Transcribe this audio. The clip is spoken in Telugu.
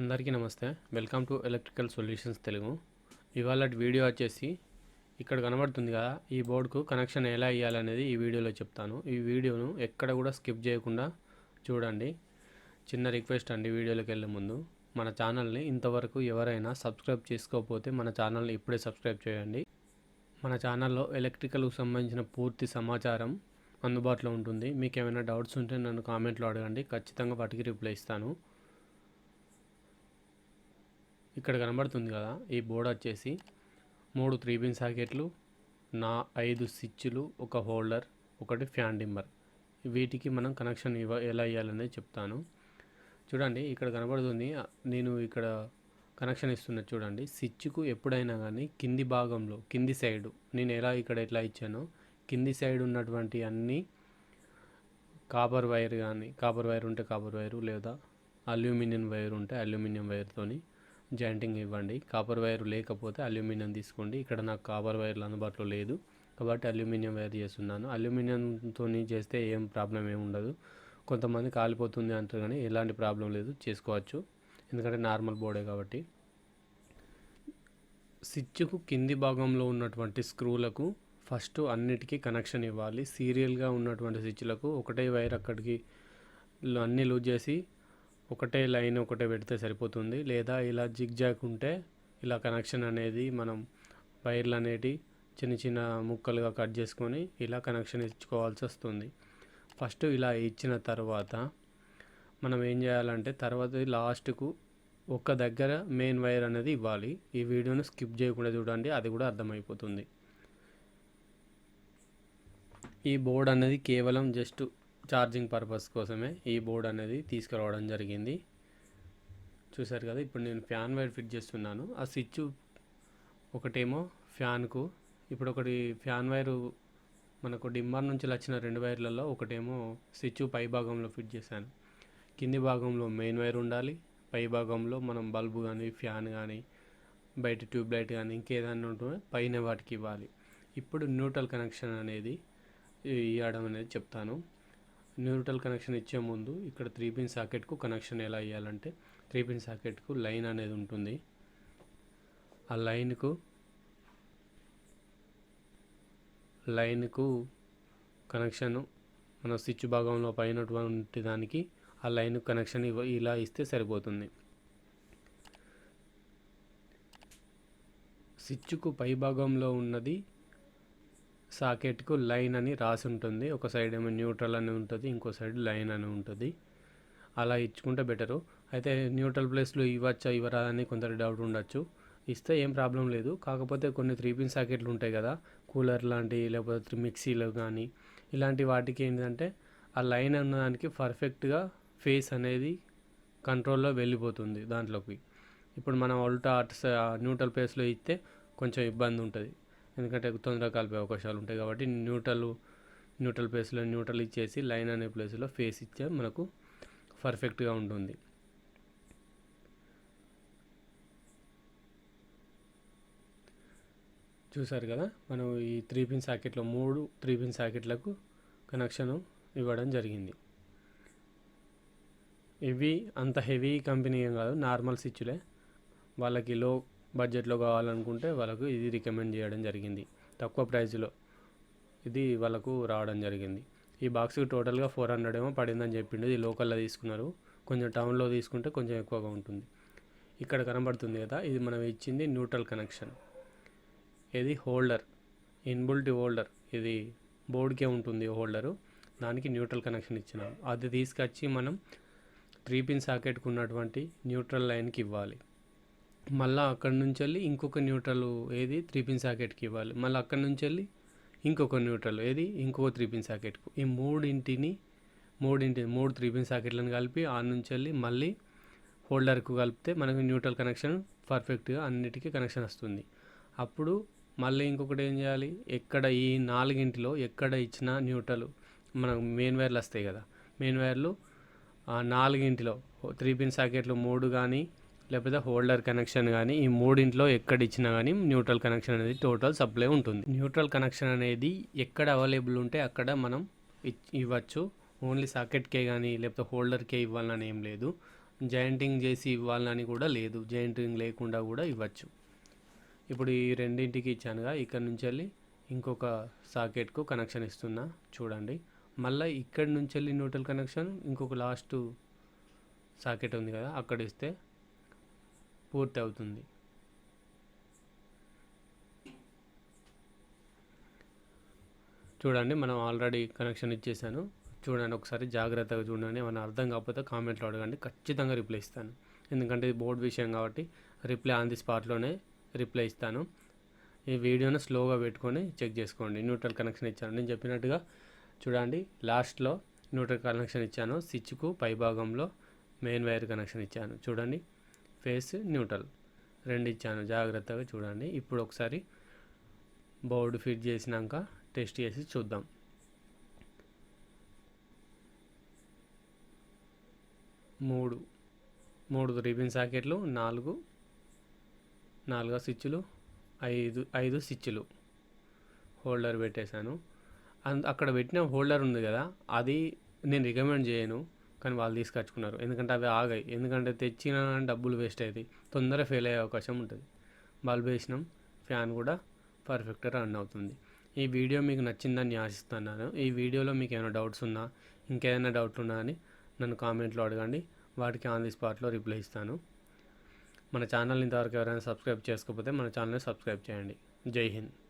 అందరికీ నమస్తే. Welcome to electrical solutions Telugu. ఇవాళ వీడియో వచ్చేసి ఇక్కడ కనబడుతుంది కదా ఈ బోర్డుకు కనెక్షన్ ఎలా ఇవ్వాలనేది ఈ వీడియోలో చెప్తాను. ఈ వీడియోను ఎక్కడ కూడా స్కిప్ చేయకుండా చూడండి. చిన్న రిక్వెస్ట్ అండి వీడియోలోకి వెళ్ళే ముందు. మన ఛానల్ని ఇంతవరకు ఎవరైనా సబ్స్క్రైబ్ చేసుకోకపోతే మన ఛానల్ని ఇప్పుడే సబ్స్క్రైబ్ చేయండి. మన ఛానల్లో ఎలక్ట్రికల్కి సంబంధించిన పూర్తి సమాచారం అందుబాటులో ఉంటుంది. మీకు ఏమైనా డౌట్స్ ఉంటే నన్ను కామెంట్లో అడగండి. ఖచ్చితంగా వాటికి రిప్లై ఇస్తాను. ఇక్కడ కనబడుతుంది కదా ఈ బోర్డు వచ్చేసి మూడు త్రీ పిన్ సాకెట్లు నా ఐదు స్విచ్లు ఒక హోల్డర్ ఒకటి ఫ్యాన్ డిమ్మర్ వీటికి మనం కనెక్షన్ ఇవ్వ ఎలా ఇవ్వాలనేది చెప్తాను. చూడండి ఇక్కడ కనబడుతుంది నేను ఇక్కడ కనెక్షన్ ఇస్తున్న చూడండి స్విచ్కు ఎప్పుడైనా కానీ కింది భాగంలో కింది సైడు నేను ఎలా ఇక్కడ ఎట్లా ఇచ్చానో కింది సైడ్ ఉన్నటువంటి అన్ని కాపర్ వైర్ కానీ కాపర్ వైర్ ఉంటే కాపర్ వైరు లేదా అల్యూమినియం వైర్ ఉంటే అల్యూమినియం వైర్తోని జాయింటింగ్ ఇవ్వండి. కాపర్ వైర్ లేకపోతే అల్యూమినియం తీసుకోండి. ఇక్కడ నాకు కాపర్ వైర్లు అందుబాటులో లేదు. కాబట్టి అల్యూమినియం వైర్ చేస్తున్నాను. అల్యూమినియంతో చేస్తే ఏం ప్రాబ్లం ఏమి ఉండదు. కొంతమంది కాలిపోతుంది అంటారు కానీ ఎలాంటి ప్రాబ్లం లేదు. చేసుకోవచ్చు. ఎందుకంటే నార్మల్ బోర్డే కాబట్టి. స్విచ్కు కింది భాగంలో ఉన్నటువంటి స్క్రూలకు ఫస్ట్ అన్నిటికీ కనెక్షన్ ఇవ్వాలి. సీరియల్గా ఉన్నటువంటి స్విచ్లకు ఒకటే వైర్ అక్కడికి అన్నీ లూజ్ చేసి ఒకటే లైన్ ఒకటే పెడితే సరిపోతుంది. లేదా ఇలా జిగ్ జాగ్ ఉంటే ఇలా కనెక్షన్ అనేది మనం వైర్లు అనేటి చిన్న చిన్న ముక్కలుగా కట్ చేసుకొని ఇలా కనెక్షన్ ఇచ్చుకోవాల్సి వస్తుంది. ఫస్ట్ ఇలా ఇచ్చిన తర్వాత మనం ఏం చేయాలంటే తర్వాత లాస్ట్కు ఒక్క దగ్గర మెయిన్ వైర్ అనేది ఇవ్వాలి. ఈ వీడియోను స్కిప్ చేయకుండా చూడండి అది కూడా అర్థమైపోతుంది. ఈ బోర్డ్ అనేది కేవలం జస్ట్ ఛార్జింగ్ పర్పస్ కోసమే ఈ బోర్డ్ అనేది తీసుకురావడం జరిగింది. చూసారు కదా ఇప్పుడు నేను ఫ్యాన్ వైర్ ఫిట్ చేస్తున్నాను. ఆ స్విచ్ ఒకటేమో ఫ్యాన్కు ఇప్పుడు ఒకటి ఫ్యాన్ వైరు మనకు డిమ్మర్ నుంచి వచ్చిన రెండు వైర్లలో ఒకటేమో స్విచ్ పై భాగంలో ఫిట్ చేశాను. కింది భాగంలో మెయిన్ వైర్ ఉండాలి పై భాగంలో మనం బల్బు కానీ ఫ్యాన్ కానీ బయట ట్యూబ్లైట్ కానీ ఇంకేదైనా ఉంటే పైన వాటికి ఇవ్వాలి. ఇప్పుడు న్యూట్రల్ కనెక్షన్ అనేది ఇవ్వడం అనేది చెప్తాను. న్యూట్రల్ కనెక్షన్ ఇచ్చే ముందు ఇక్కడ త్రీ పిన్ సాకెట్కు కనెక్షన్ ఎలా ఇవ్వాలంటే త్రీ పిన్ సాకెట్కు లైన్ అనేది ఉంటుంది. ఆ లైన్కు లైన్కు కనెక్షను మన స్విచ్ భాగంలో పైనటువంటి దానికి ఆ లైన్ కనెక్షన్ ఇవ్వ ఇలా ఇస్తే సరిపోతుంది. స్విచ్కు పై భాగంలో ఉన్నది సాకెట్కు లైన్ అని రాసి ఉంటుంది ఒక సైడ్ ఏమో న్యూట్రల్ అని ఉంటుంది ఇంకో సైడ్ లైన్ అని ఉంటుంది. అలా ఇచ్చుకుంటే బెటరు. అయితే న్యూట్రల్ ప్లేస్లో ఇవ్వచ్చా ఇవ్వరా అని కొంత డౌట్ ఉండొచ్చు. ఇస్తే ఏం ప్రాబ్లం లేదు. కాకపోతే కొన్ని త్రీ పిన్ సాకెట్లు ఉంటాయి కదా కూలర్ లాంటి లేకపోతే మిక్సీలు కానీ ఇలాంటి వాటికి ఏంటంటే ఆ లైన్ ఉన్నదానికి పర్ఫెక్ట్గా ఫేస్ అనేది కంట్రోల్లో వెళ్ళిపోతుంది దాంట్లోకి. ఇప్పుడు మనం ఉల్టా అటు న్యూట్రల్ ప్లేస్లో ఇస్తే కొంచెం ఇబ్బంది ఉంటుంది. ఎందుకంటే తొందరగా కలిపే అవకాశాలు ఉంటాయి కాబట్టి న్యూట్రల్ న్యూట్రల్ ప్లేస్లో న్యూట్రల్ ఇచ్చేసి లైన్ అనే ప్లేస్లో ఫేస్ ఇచ్చే మనకు పర్ఫెక్ట్గా ఉంటుంది. చూసారు కదా? మనం ఈ త్రీ పిన్ సాకెట్లో మూడు త్రీ పిన్ సాకెట్లకు కనెక్షన్ ఇవ్వడం జరిగింది. ఇవి అంత హెవీ కంపెనీ ఏం కాదు. నార్మల్ స్విచ్లే. వాళ్ళకి లో బడ్జెట్లో కావాలనుకుంటే వాళ్ళకు ఇది రికమెండ్ చేయడం జరిగింది. తక్కువ ప్రైస్లో ఇది వాళ్ళకు రావడం జరిగింది. ఈ బాక్స్ టోటల్గా ఫోర్ హండ్రెడ్ ఏమో పడిందని చెప్పిండు. ఇది లోకల్లో తీసుకున్నారు. కొంచెం టౌన్లో తీసుకుంటే కొంచెం ఎక్కువగా ఉంటుంది. ఇక్కడ కనబడుతుంది కదా ఇది మనం ఇచ్చింది న్యూట్రల్ కనెక్షన్. ఇది హోల్డర్. Inbuilt holder. ఇది బోర్డ్కే ఉంటుంది హోల్డరు. దానికి న్యూట్రల్ కనెక్షన్ ఇచ్చినాం. అది తీసుకొచ్చి మనం త్రీ పిన్ సాకెట్కి ఉన్నటువంటి న్యూట్రల్ లైన్కి ఇవ్వాలి. మళ్ళీ అక్కడి నుంచి వెళ్ళి ఇంకొక న్యూట్రల్ ఏది? త్రీ పిన్ సాకెట్కి ఇవ్వాలి. మళ్ళీ అక్కడి నుంచి వెళ్ళి ఇంకొక న్యూట్రల్ ఏది? ఇంకొక త్రీ పిన్ సాకెట్కు. ఈ మూడింటిని మూడింటి మూడు త్రీ పిన్ సాకెట్లను కలిపి ఆ నుంచి వెళ్ళి మళ్ళీ హోల్డర్కు కలిపితే మనకు న్యూట్రల్ కనెక్షన్ పర్ఫెక్ట్గా అన్నిటికీ కనెక్షన్ వస్తుంది. అప్పుడు మళ్ళీ ఇంకొకటి ఏం చేయాలి? ఎక్కడ ఈ నాలుగింటిలో ఎక్కడ ఇచ్చిన న్యూట్రల్ మనకు మెయిన్ వైర్లు వస్తాయి కదా. మెయిన్ వైర్లు నాలుగింటిలో త్రీ పిన్ సాకెట్లు మూడు కానీ లేకపోతే హోల్డర్ కనెక్షన్ కానీ ఈ మూడింట్లో ఎక్కడ ఇచ్చినా కానీ న్యూట్రల్ కనెక్షన్ అనేది టోటల్ సప్లై ఉంటుంది. న్యూట్రల్ కనెక్షన్ అనేది ఎక్కడ అవైలబుల్ ఉంటే అక్కడ మనం ఇవ్వచ్చు. ఓన్లీ సాకెట్కే కానీ లేకపోతే హోల్డర్కే ఇవ్వాలని ఏం లేదు. జాయింటింగ్ చేసి ఇవ్వాలని కూడా లేదు. జాయింటింగ్ లేకుండా కూడా ఇవ్వచ్చు. ఇప్పుడు ఈ రెండింటికి ఇచ్చానుగా. ఇక్కడ నుంచి వెళ్ళి ఇంకొక సాకెట్కు కనెక్షన్ ఇస్తున్నా. చూడండి. మళ్ళీ ఇక్కడి నుంచి వెళ్ళి న్యూట్రల్ కనెక్షన్ ఇంకొక లాస్ట్ సాకెట్ ఉంది కదా అక్కడ ఇస్తే పూర్తి అవుతుంది చూడండి మనం ఆల్రెడీ కనెక్షన్ ఇచ్చేసాను. చూడండి ఒకసారి జాగ్రత్తగా చూడండి. ఏమైనా అర్థం కాకపోతే కామెంట్లో అడగండి. ఖచ్చితంగా రిప్లై ఇస్తాను. ఎందుకంటే ఇది బోర్డు విషయం కాబట్టి రిప్లై ఆన్ ది స్పాట్లోనే రిప్లై ఇస్తాను. ఈ వీడియోను స్లోగా పెట్టుకొని చెక్ చేసుకోండి. న్యూట్రల్ కనెక్షన్ ఇచ్చాను. నేను చెప్పినట్టుగా చూడండి లాస్ట్లో న్యూట్రల్ కనెక్షన్ ఇచ్చాను. స్విచ్కు పై భాగంలో మెయిన్ వైర్ కనెక్షన్ ఇచ్చాను. చూడండి ఫేస్ న్యూట్రల్. రెండు ఇచ్చాను. జాగ్రత్తగా చూడండి. ఇప్పుడు ఒకసారి బోర్డు ఫిట్ చేసినాక టెస్ట్ చేసి చూద్దాం. మూడు. మూడు రిబిన్ సాకెట్లు నాలుగు. నాలుగు స్విచ్లు ఐదు ఐదు స్విచ్లు హోల్డర్ పెట్టేశాను. అక్కడ పెట్టిన హోల్డర్ ఉంది కదా అది నేను రికమెండ్ చేయను. కానీ వాళ్ళు తీసుకొచ్చుకున్నారు. ఎందుకంటే అవి ఆగాయి. ఎందుకంటే తెచ్చిన డబ్బులు వేస్ట్ అవుతాయి తొందరగా ఫెయిల్ అయ్యే అవకాశం ఉంటుంది. బల్బ్ వేసినాం. ఫ్యాన్ కూడా పర్ఫెక్ట్గా రన్ అవుతుంది. ఈ వీడియో మీకు నచ్చిందని ఆశిస్తున్నాను. ఈ వీడియోలో మీకు ఏమైనా డౌట్స్ ఉన్నా ఇంకేదైనా డౌట్లు ఉన్నా అని నన్ను కామెంట్లో అడగండి. వాటికి ఆన్ ది స్పాట్లో రిప్లై ఇస్తాను. మన ఛానల్ ఇంతవరకు ఎవరైనా సబ్స్క్రైబ్ చేసుకోకపోతే మన ఛానల్ని సబ్స్క్రైబ్ చేయండి. జై హింద్.